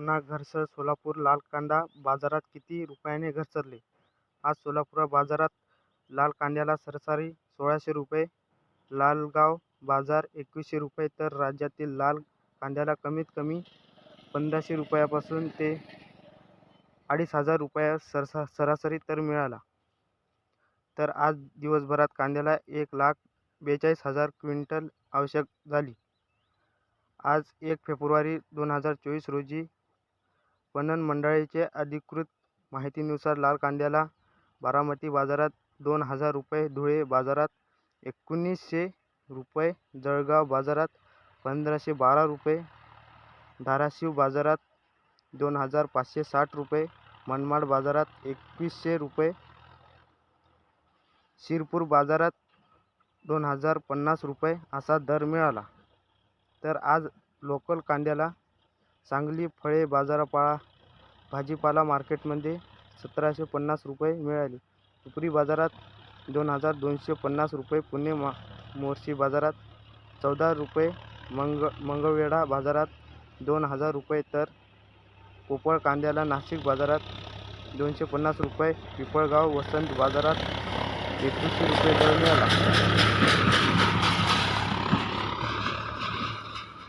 पुन्हा घसरत सोलापूर लाल कांदा बाजारात किती रुपयाने घसरले? आज सोलापूर बाजारात लाल कांद्याला सरासरी सोळाशे रुपये, लालगाव बाजार एकवीसशे रुपये तर राज्यातील लाल कांद्याला कमीत कमी पंधराशे रुपयांपासून ते अडीच हजार रुपयांचा सरासरी दर मिळाला. तर आज दिवसभरात कांद्याला एक लाख बेचाळीस हजार क्विंटल आवक झाली. आज एक फेब्रुवारी दोन हजार चोवीस रोजी पणन मंडळाच्या अधिकृत माहितीनुसार लाल कांद्याला बारामती बाजारात दोन हजार रुपये, धुळे बाजारात एकोणीसशे रुपये, जळगाव बाजारात पंधराशे बारा रुपये, धाराशिव बाजारात दोन हजार पाचशे साठ रुपये, मनमाड बाजारात एकवीसशे रुपये, शिरपूर बाजारात दोन हजार पन्नास रुपये असा दर मिळाला. तर आज लोकल कांद्याला सांगली फळे भाजीपाला मार्केटमध्ये सतराशे पन्नास रुपये मिळाले. पिंपरी बाजारात दोन हजार दोनशे पन्नास रुपये, पुणे मा मोर्शी बाजारात चौदा रुपये, मंग मंगळवेढा बाजारात दोन हजार रुपये तर पोपळ कांद्याला नाशिक बाजारात दोनशे पन्नास रुपये, पिपळगाव वसंत बाजारात एकवीसशे रुपये दर मिळाला.